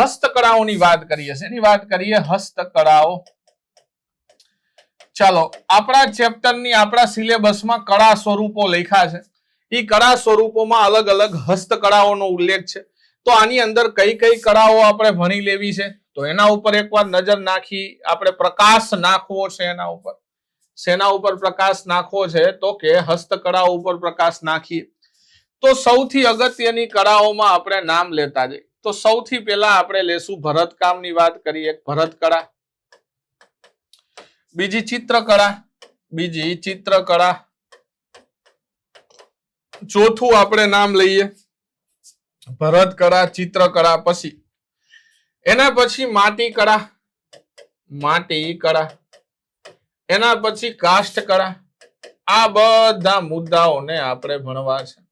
હસ્તકળાઓની વાત કરીએ શેની વાત કરીએ હસ્તકળાઓ. ચાલો, આપણા ચેપ્ટરની આપણા સિલેબસમાં કળા સ્વરૂપો લખ્યા છે. એ કળા સ્વરૂપોમાં અલગ અલગ હસ્તકળાઓનો ઉલ્લેખ છે. તો આની અંદર કઈ કઈ કળાઓ આપણે ભણી લેવી છે? તો એના ઉપર એકવાર નજર નાખી આપણે પ્રકાશ નાખવો છે એના ઉપર. શેના ઉપર પ્રકાશ નાખવો છે? તો કે હસ્તકળાઓ ઉપર પ્રકાશ નાખીએ. તો સૌથી અગત્યની કળાઓમાં આપણે નામ લેતા જઈએ. તો સૌથી પહેલા આપણે લેશું ભરતકામની વાત કરીએ. ભરતકળા. બીજી ચિત્રકળા. બીજી ચિત્રકળા. ચોથું આપણે નામ લઈએ. ભરતકળા ચિત્રકળા પછી. એના પછી માટી કળા માટી કળા એના પછી કાષ્ઠ કળા આ બધા મુદ્દાઓને આપણે ભણવા છે.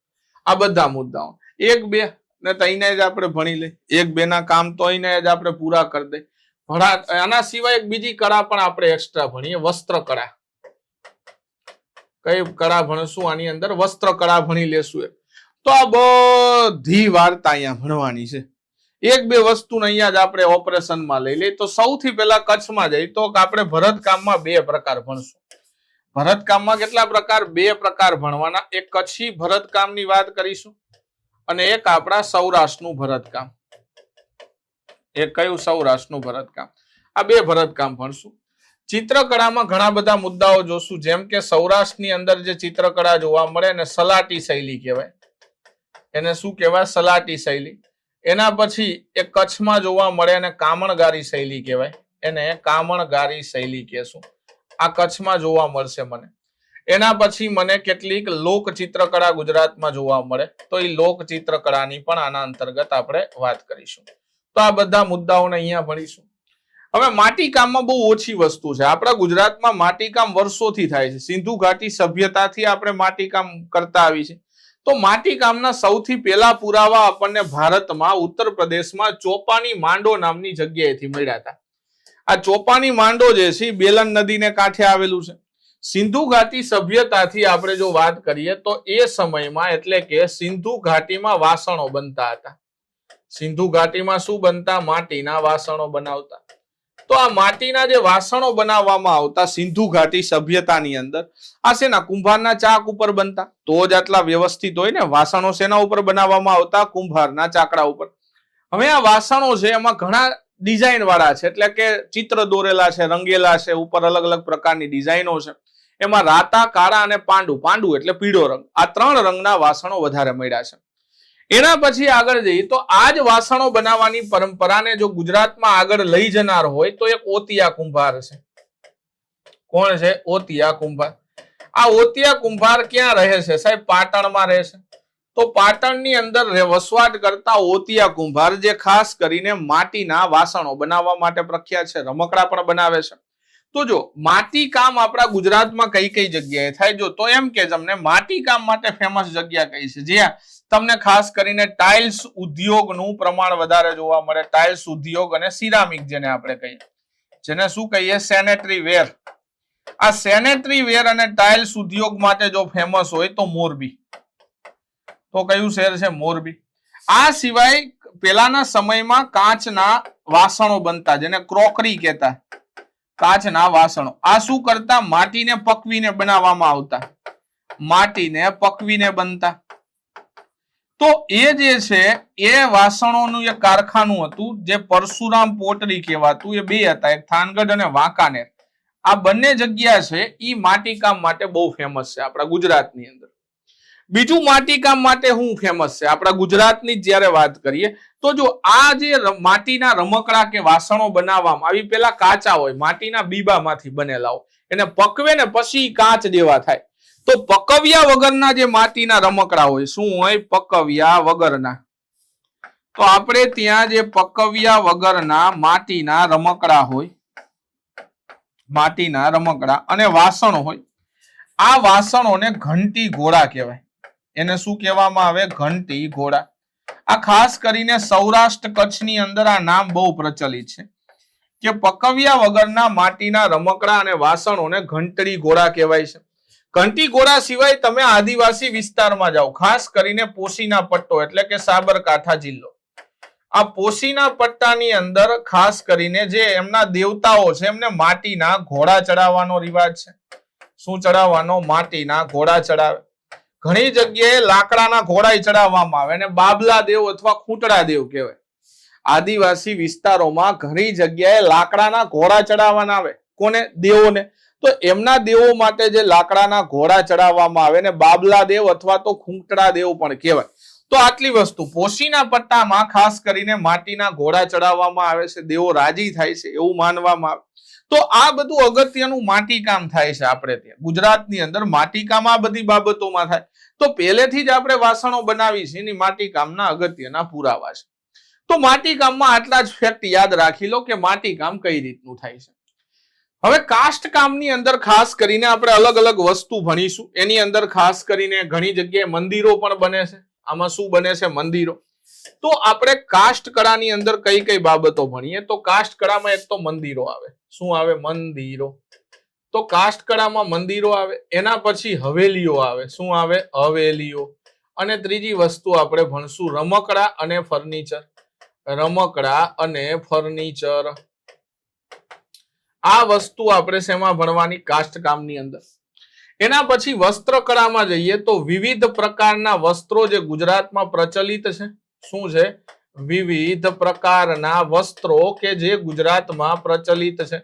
આ બધા મુદ્દાઓ. એક, બે. ને તઈને જ આપણે ભણી લે એક બે ના કામ તો એને જ આપણે પૂરા કરી દે ભણા, આના સિવાય એક બીજી કળા પણ આપણે એક્સ્ટ્રા ભણીએ, વસ્ત્ર કળા. કઈ કળા ભણશું? આની અંદર વસ્ત્ર કળા ભણી લેશું તો આ બધી વાર્તા અહીંયા ભણવાની છે. એક બે વસ્તુ અહીંયા જ આપણે ઓપરેશનમાં લઈ લઈએ. તો સૌથી પહેલા કચ્છમાં જઈ તો આપણે ભરતકામમાં બે પ્રકાર ભણશું. ભરતકામમાં કેટલા પ્રકાર? બે પ્રકાર ભણવાના. એક કચ્છી ભરતકામની વાત કરીશું. અને એક આપણા સૌરાષ્ટ્રનું ભરતકામ. એક કયું સૌરાષ્ટ્રનું ભરતકામ? આ બે ભરતકામ ભણશું. ચિત્રકળામાં ઘણા બધા મુદ્દાઓ જોશું, જેમ કે સૌરાષ્ટ્રની અંદર જે ચિત્રકળા જોવા મળે એને સલાટી શૈલી કહેવાય. એને શું કહેવાય? સલાટી શૈલી. એના પછી એ કચ્છમાં જોવા મળે એને કામણગારી શૈલી કહેવાય. એને કામણગારી શૈલી કહેશું. આ કચ્છમાં જોવા મળશે મને. એના પછી મને કેટલીક લોક ચિત્રકળા ગુજરાતમાં જોવા મળે. તો એ લોક ચિત્રકળાની પણ આના અંતર્ગત આપણે વાત કરીશું. તો આ બધા મુદ્દાઓને અહીંયા ભણીશું. હવે માટીકામમાં બહુ ઓછી વસ્તુ છે. આપણા ગુજરાતમાં માટીકામ વર્ષોથી થાય છે. સિંધુ ઘાટી સભ્યતાથી આપણે માટીકામ કરતા આવી છે. તો માટીકામના સૌથી પહેલા પુરાવા આપણને ભારતમાં ઉત્તર પ્રદેશમાં ચોપાની માંડો નામની જગ્યાએથી મળ્યા હતા. આ ચોપાની માંડો જે છે બેલન નદીને કાંઠે આવેલું છે. સિંધુ ઘાટી સભ્યતાથી આપણે જો વાત કરીએ તો એ સમયમાં એટલે કે સિંધુ ઘાટીમાં વાસણો બનતા હતા. સિંધુ ઘાટીમાં શું બનતા? માટીના વાસણો બનાવતા. તો આ માટીના જે વાસણો બનાવવામાં આવતા સિંધુ ઘાટી સભ્યતાની અંદર, આ શેના? કુંભારના ચાક ઉપર બનતા. તો જ આટલા વ્યવસ્થિત હોય ને, વાસણો શેના ઉપર બનાવવામાં આવતા? કુંભારના ચાકડા ઉપર. હવે આ વાસણો છે, એમાં ઘણા ડિઝાઇન વાળા છે, એટલે કે ચિત્ર દોરેલા છે, રંગેલા છે, ઉપર અલગ અલગ પ્રકારની ડિઝાઇનો છે. એમાં રાતા, કાળા અને પાંડુ પાંડુ એટલે પીળો રંગ. આ ત્રણ રંગના વાસણો વધારે મળ્યા છે. એના પછી આગળ જઈએ તો આ જ વાસણો બનાવવાની પરંપરાને જો ગુજરાતમાં આગળ લઈ જનાર હોય તો એક ઓતિયા કુંભાર છે. કોણ છે? ઓતિયા કુંભાર. આ ઓતિયા કુંભાર ક્યાં રહે છે? સાહેબ, પાટણમાં રહે છે. તો પાટણની અંદર વસવાટ કરતા ઓતિયા કુંભાર જે ખાસ કરીને માટીના વાસણો બનાવવા માટે પ્રખ્યાત છે. રમકડા પણ બનાવે છે. તો જો, માટી આપણા ગુજરાતમાં કઈ કઈ જગ્યાએ થાય? જો, તો એમ કે તમને માટી માટે ફેમસ જગ્યા કઈ છે? જ્યાં તમને ખાસ કરીને ટાઇલ્સ ઉદ્યોગનું પ્રમાણ વધારે જોવા મળે. ટાઇલ્સ ઉદ્યોગ અને સિરામિક જેને આપણે કહીએ. જેને શું કહીએ? સેનેટરી વેર આ સેનેટરી વેર અને ટાઇલ્સ ઉદ્યોગ માટે જો ફેમસ હોય તો મોરબી. તો કયું શહેર છે? મોરબી. આ સિવાય પેલાના સમયમાં કાચના વાસણો બનતા, જેને ક્રોકરી કહેતા. કાચના વાસણો. આ શું કરતા? માટીને પકવીને બનાવવામાં આવતા. માટીને પકવીને બનતા. તો એ જે છે, એ વાસણોનું એક કારખાનું હતું, જે પરશુરામ પોટરી કહેવાતું, એ બે હતા, એક થાનગઢ અને વાંકાનેર. આ બંને જગ્યા છે એ માટીકામ માટે બહુ ફેમસ છે આપણા ગુજરાતની અંદર. બીજું માટીકામ માટે હું ફેમસ છે. આપણા ગુજરાતની જ્યારે વાત કરીએ, તો જો આ જે માટીના રમકડા કે વાસણો બનાવવામાં આવી, પેલા કાચા હોય, માટીના બીબામાંથી બનેલા હોય, એને પકવે ને પછી કાચ દેવા થાય. તો પકવ્યા વગરના જે માટીના રમકડા હોય, શું હોય? પકવ્યા વગરના. તો આપણે ત્યાં જે પકવ્યા વગરના માટીના રમકડા હોય, માટીના રમકડા અને વાસણો હોય, આ વાસણોને ઘંટી ઘોડા કહેવાય. એને શું કહેવામાં આવે? ઘંટી ઘોડા. આ ખાસ કરીને સૌરાષ્ટ્ર કચ્છની અંદર આ નામ બહુ પ્રચલિત છે કે પકવ્યા વગરના માટીના રમકડા અને વાસણોને ઘંટડી ઘોડા કહેવાય છે. ઘંટી ઘોડા સિવાય તમે આદિવાસી વિસ્તારમાં જાઓ, ખાસ કરીને પોશીના પટ્ટો એટલે કે સાબરકાંઠા જિલ્લો. આ પોશીના પટ્ટાની અંદર ખાસ કરીને જે એમના દેવતાઓ છે, એમને માટીના ઘોડા ચડાવવાનો રિવાજ છે. શું ચડાવવાનો? માટીના ઘોડા ચડાવે. ઘણી જગ્યાએ લાકડાના ઘોડા ચડાવવામાં આવે અને બાબલા દેવ અથવા ખૂંટડા દેવ કહેવાય. આદિવાસી વિસ્તારોમાં ઘણી જગ્યાએ લાકડાના ઘોડા ચડાવવાના આવે. કોને? દેવોને. તો એમના દેવો માટે જે લાકડાના ઘોડા ચડાવવામાં આવે ને બાબલા દેવ અથવા તો ખૂંટડા દેવ પણ કહેવાય. તો આટલી વસ્તુ, પોશીના પટ્ટામાં ખાસ કરીને માટીના ઘોડા ચડાવવામાં આવે છે, દેવો રાજી થાય છે, એવું માનવામાં આવે. તો આ બધું અગત્યનું માટીકામ થાય છે આપણે ત્યાં. ગુજરાતની અંદર માટીકામ આ બધી બાબતોમાં થાય. તો પહેલેથી જ આપણે વાસણો બનાવી છે, એની માટીકામના અગત્યના પુરાવા છે. તો માટીકામમાં આટલા જ ફેક્ટ યાદ રાખી લો કે માટીકામ કઈ રીતનું થાય છે. હવે કાસ્ટ કામની અંદર ખાસ કરીને આપણે અલગ અલગ વસ્તુ ભણીશું. એની અંદર ખાસ કરીને ઘણી જગ્યાએ મંદિરો પણ બને છે. આમાં શું બને છે મંદિરો? તો આપણે કાષ્ટ કળાની અંદર કઈ કઈ બાબતો ભણીએ? તો કાષ્ટ કળામાં એક તો મંદિરો આવે. શું આવે? મંદિરો. તો કાષ્ટ કળામાં મંદિરો આવે, એના પછી હવેલીઓ આવે. શું આવે? હવેલીઓ. અને ત્રીજી વસ્તુ આપણે ભણશું રમકડા અને ફર્નિચર. રમકડા અને ફર્નિચર. આ વસ્તુ આપણે શેમાં ભણવાની? કાસ્ટ કામની અંદર. એના પછી વસ્ત્રકળામાં જઈએ તો વિવિધ પ્રકારના વસ્ત્રો જે ગુજરાતમાં પ્રચલિત છે, શું છે? વિવિધ પ્રકારના વસ્ત્રો કે જે ગુજરાતમાં પ્રચલિત છે.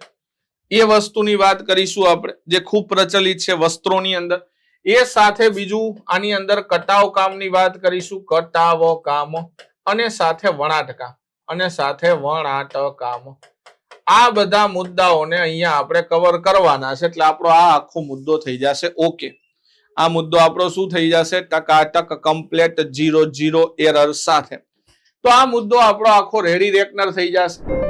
એ વસ્તુની વાત કરીશું આપણે, જે ખૂબ પ્રચલિત છે વસ્ત્રોની અંદર. એ સાથે બીજું આની અંદર કટાવ કામની વાત કરીશું, કટાવ કામ અને સાથે વણાટકામ અને સાથે વણાટ કામ આ બધા મુદ્દાઓને અહીંયા આપણે કવર કરવાના છે. એટલે આપણો આ આખો મુદ્દો થઈ જશે. ઓકે આ મુદ્દો આપણો શું થઈ જશે? ટકાટક કમ્પ્લેટ જીરો જીરો એરર સાથે. તો આ મુદ્દો આપણો આખો રેડી રેકનર થઈ જશે.